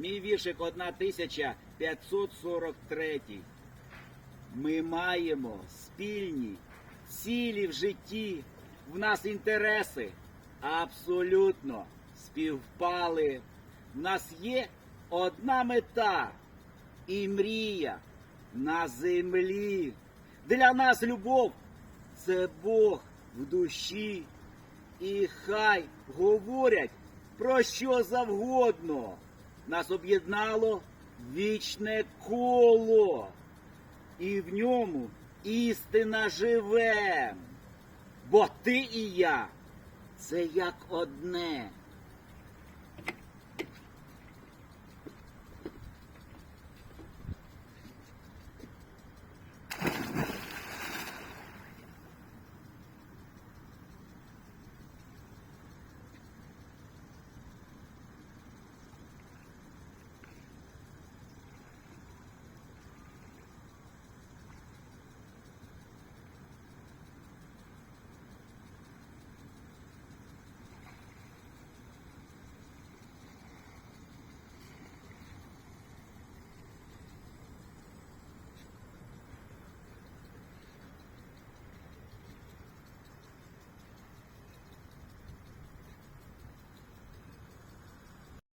Мій віршик 1543. Ми маємо спільні цілі в житті. В нас інтереси абсолютно співпали. В нас є одна мета і мрія на землі. Для нас любов це Бог в душі. І хай говорять про що завгодно. Нас об'єднало вічне коло, і в ньому істина живе. Бо ти і я це як одне.